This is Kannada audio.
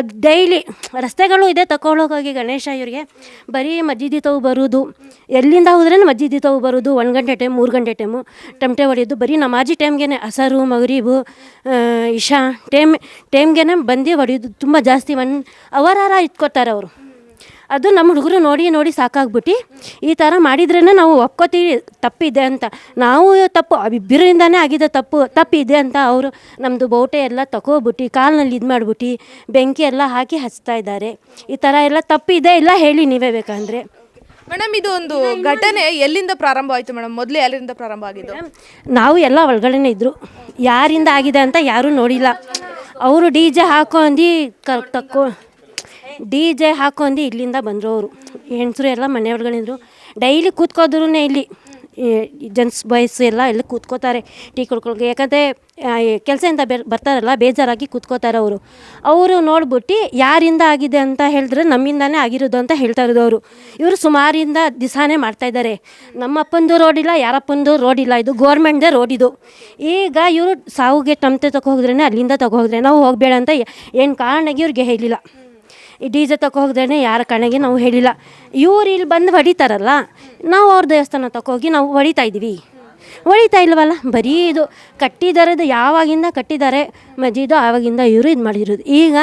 ಡೈಲಿ ರಸ್ತೆಗಳು ಇದೆ ತಗೊಳ್ಳೋಕ್ಕಾಗಿ ಗಣೇಶ ಇವ್ರಿಗೆ ಬರೀ ಮಜ್ಜಿದಿ ಬರೋದು. ಎಲ್ಲಿಂದ ಹೋದ್ರೂ ಮಜ್ಜಿದಿ ಬರೋದು, ಒಂದು ಗಂಟೆ ಟೈಮ್ ಮೂರು ಗಂಟೆ ಟೈಮು ಟಮಟೆ ಹೊಡೆಯೋದು. ಬರೀ ನಮಾಜಿ ಟೈಮ್ಗೆ ಹಸರು ಮಗರೀಬು ಇಶಾ, ಟೈಮ್ ಟೈಮ್ಗೆ ಬಂದು ಹೊಡೆಯೋದು. ತುಂಬ ಜಾಸ್ತಿ ಒನ್ ಅವರಾರ ಇಟ್ಕೋತಾರೆ ಅವರು. ಅದು ನಮ್ಮ ಹುಡುಗರು ನೋಡಿ ನೋಡಿ ಸಾಕಾಗ್ಬಿಟ್ಟು ಈ ಥರ ಮಾಡಿದ್ರೇ ನಾವು ಒಪ್ಕೋತೀವಿ ತಪ್ಪಿದೆ ಅಂತ. ನಾವು ತಪ್ಪು ಇಬ್ಬರಿಂದನೇ ಆಗಿದೆ ತಪ್ಪು ತಪ್ಪಿದೆ ಅಂತ ಅವರು ನಮ್ಮದು ಬೋಟೆ ಎಲ್ಲ ತಗೋಬಿಟ್ಟು ಕಾಲಿನಲ್ಲಿ ಇದು ಮಾಡಿಬಿಟ್ಟು ಬೆಂಕಿ ಎಲ್ಲ ಹಾಕಿ ಹಚ್ತಾ ಇದ್ದಾರೆ. ಈ ಥರ ಎಲ್ಲ ತಪ್ಪಿದೆ ಇಲ್ಲ ಹೇಳಿ ನೀವೇ ಬೇಕಂದರೆ. ಮೇಡಮ್ ಇದು ಒಂದು ಘಟನೆ ಎಲ್ಲಿಂದ ಪ್ರಾರಂಭ ಆಯಿತು ಮೇಡಮ್? ಮೊದಲು ಎಲ್ಲಿಂದ ಪ್ರಾರಂಭ ಆಗಿದ್ದು? ನಾವು ಎಲ್ಲ ಒಳಗಡೆನೇ ಇದ್ದರು ಯಾರಿಂದ ಆಗಿದೆ ಅಂತ ಯಾರೂ ನೋಡಿಲ್ಲ. ಅವರು ಡಿ ಜೆ ಹಾಕೊಂಡು ಕ ತಕ್ಕೋ ಡಿ ಜೆ ಹಾಕೊಂಡು ಇಲ್ಲಿಂದ ಬಂದರು ಅವರು ಹೆಂಗಸರು ಎಲ್ಲ ಮನೆ ಒಳಗಡೆ ಡೈಲಿ ಕೂತ್ಕೋದ್ರು ಇಲ್ಲಿ ಜೆಂಟ್ಸ್ ಬಾಯ್ಸ್ ಎಲ್ಲ ಇಲ್ಲಿ ಕೂತ್ಕೋತಾರೆ ಟೀ ಕುಡ್ಕೊಳಕ್ಕೆ ಯಾಕಂದರೆ ಕೆಲಸದಿಂದ ಬೆ, ಬರ್ತಾರಲ್ಲ, ಬೇಜಾರಾಗಿ ಕೂತ್ಕೋತಾರೆ ಅವರು. ಅವರು ನೋಡ್ಬಿಟ್ಟು ಯಾರಿಂದ ಆಗಿದೆ ಅಂತ ಹೇಳಿದ್ರೆ ನಮ್ಮಿಂದಾನೇ ಆಗಿರೋದು ಅಂತ ಹೇಳ್ತಾ ಇರೋದು ಅವರು. ಇವರು ಸುಮಾರಿಂದ ದಿಸಾನೇ ಮಾಡ್ತಾಯಿದ್ದಾರೆ ನಮ್ಮ ಅಪ್ಪಂದು ರೋಡ್ ಇಲ್ಲ, ಯಾರಪ್ಪಂದು ರೋಡ್ ಇಲ್ಲ, ಇದು ಗೋರ್ಮೆಂಟ್ದೇ ರೋಡ್ ಇದು. ಈಗ ಇವರು ಸಾವುಗೆ ತಮ್ತೆ ತಗೋ ಹೋದ್ರೇ ಅಲ್ಲಿಂದ ತಗೋ ಹೋದ್ರೆ ನಾವು ಹೋಗಬೇಡ ಅಂತ ಏನು ಕಾರಣಕ್ಕೆ ಇವ್ರಿಗೆ ಹೇಳಿಲ್ಲ. ಈ ಡಿ ಜೆ ಹೋಗ್ದೇ ಯಾರ ಕಣಗೆ ನಾವು ಹೇಳಿಲ್ಲ. ಇವ್ರು ಇಲ್ಲಿ ಬಂದು ಹೊಡಿತಾರಲ್ಲ, ನಾವು ಅವ್ರ ದೇವಸ್ಥಾನ ತಗೋಗಿ ನಾವು ಹೊಡಿತಾ ಇದ್ದೀವಿ. ಹೊಡಿತಾ ಇಲ್ವಲ್ಲ, ಬರೀ ಇದು ಕಟ್ಟಿದಾರದು ಯಾವಾಗಿಂದ ಕಟ್ಟಿದ್ದಾರೆ, ಮಜೀದು ಆವಾಗಿಂದ ಇವರು ಇದು ಮಾಡಿರೋದು ಈಗ